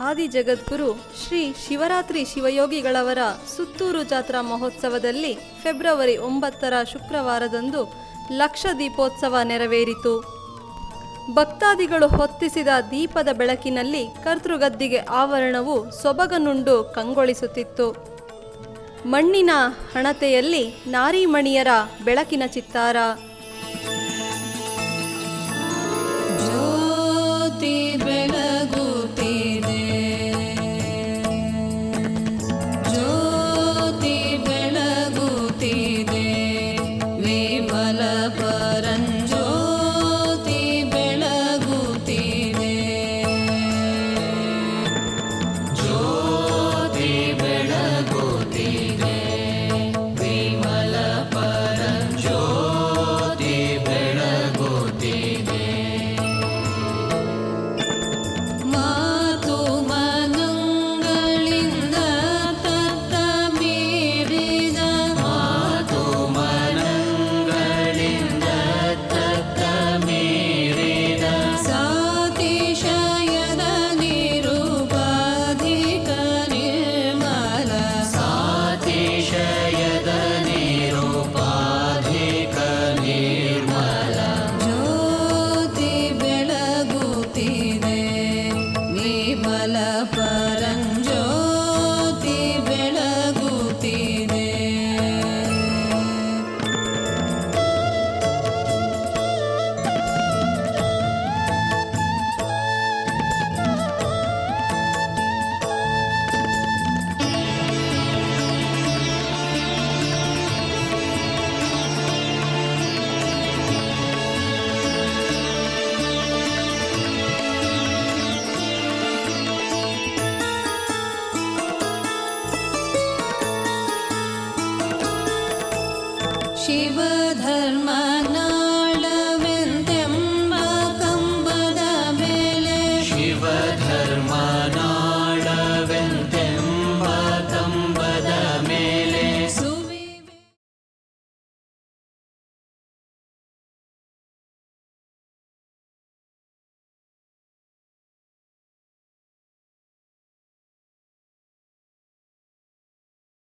ಆದಿ ಜಗದ್ಗುರು ಶ್ರೀ ಶಿವರಾತ್ರಿ ಶಿವಯೋಗಿಗಳವರ ಸುತ್ತೂರು ಜಾತ್ರಾ ಮಹೋತ್ಸವದಲ್ಲಿ ಫೆಬ್ರವರಿ ಒಂಬತ್ತರ ಶುಕ್ರವಾರದಂದು ಲಕ್ಷ ದೀಪೋತ್ಸವ ನೆರವೇರಿತು. ಭಕ್ತಾದಿಗಳು ಹೊತ್ತಿಸಿದ ದೀಪದ ಬೆಳಕಿನಲ್ಲಿ ಕರ್ತೃಗದ್ದಿಗೆ ಆವರಣವು ಸೊಬಗನುಂಡು ಕಂಗೊಳಿಸುತ್ತಿತ್ತು. ಮಣ್ಣಿನ ಹಣತೆಯಲ್ಲಿ ನಾರಿಮಣಿಯರ ಬೆಳಕಿನ ಚಿತ್ತಾರ. love. ಶಿವಧರ್ಮನಾಳವೆಂತೆಂಬ ಕಂಬದ ಮೇಲೆ ಶಿವ